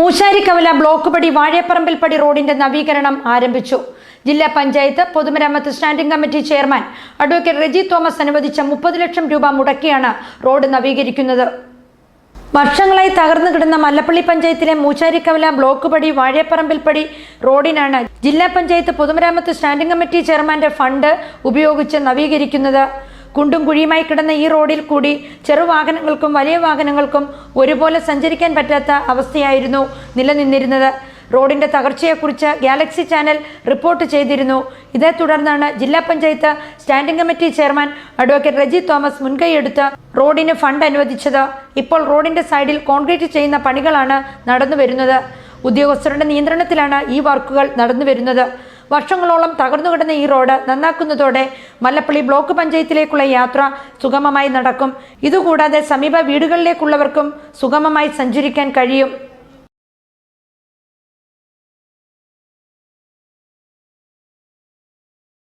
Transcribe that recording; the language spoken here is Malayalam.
മൂശാരിക്കവല ബ്ലോക്ക് പടി വാഴപ്പറമ്പിൽ പടി റോഡിന്റെ നവീകരണം ആരംഭിച്ചു. ജില്ലാ പഞ്ചായത്ത് പൊതുമരാമത്ത് standing committee chairman advocate Reji Thomas അനുവദിച്ച മുപ്പത് ലക്ഷം രൂപ മുടക്കിയാണ് റോഡ് നവീകരിക്കുന്നത്. വർഷങ്ങളായി തകർന്നു കിടന്ന മല്ലപ്പള്ളി പഞ്ചായത്തിലെ മൂച്ചാരിക്കവല ബ്ലോക്ക് പടി വാഴപ്പറമ്പിൽ പടി റോഡിനാണ് ജില്ലാ പഞ്ചായത്ത് പൊതുമരാമത്ത് സ്റ്റാൻഡിംഗ് കമ്മിറ്റി ചെയർമാന്റെ ഫണ്ട് ഉപയോഗിച്ച് നവീകരിക്കുന്നത്. കുണ്ടും കുഴിയുമായി കിടന്ന ഈ റോഡിൽ കൂടി ചെറുവാഹനങ്ങൾക്കും വലിയ വാഹനങ്ങൾക്കും ഒരുപോലെ സഞ്ചരിക്കാൻ പറ്റാത്ത അവസ്ഥയായിരുന്നു നിലനിന്നിരുന്നത്. റോഡിന്റെ തകർച്ചയെക്കുറിച്ച് ഗാലക്സി ചാനൽ റിപ്പോർട്ട് ചെയ്തിരുന്നു. ഇതേ തുടർന്നാണ് ജില്ലാ panchayat standing committee chairman advocate Reji Thomas മുൻകൈയെടുത്ത് റോഡിന് ഫണ്ട് അനുവദിച്ചത്. ഇപ്പോൾ റോഡിന്റെ സൈഡിൽ കോൺക്രീറ്റ് ചെയ്യുന്ന പണികളാണ് നടന്നു വരുന്നത് ഉദ്യോഗസ്ഥരുടെ നിയന്ത്രണത്തിലാണ് ഈ വർക്കുകൾ നടന്നു വരുന്നത് വർഷങ്ങളോളം തകർന്നു കിടന്ന ഈ റോഡ് നന്നാക്കുന്നതോടെ മല്ലപ്പള്ളി ബ്ലോക്ക് പഞ്ചായത്തിലേക്കുള്ള യാത്ര സുഗമമായി നടക്കും. ഇതുകൂടാതെ സമീപ വീടുകളിലേക്കുള്ളവർക്കും സുഗമമായി സഞ്ചരിക്കാൻ കഴിയും.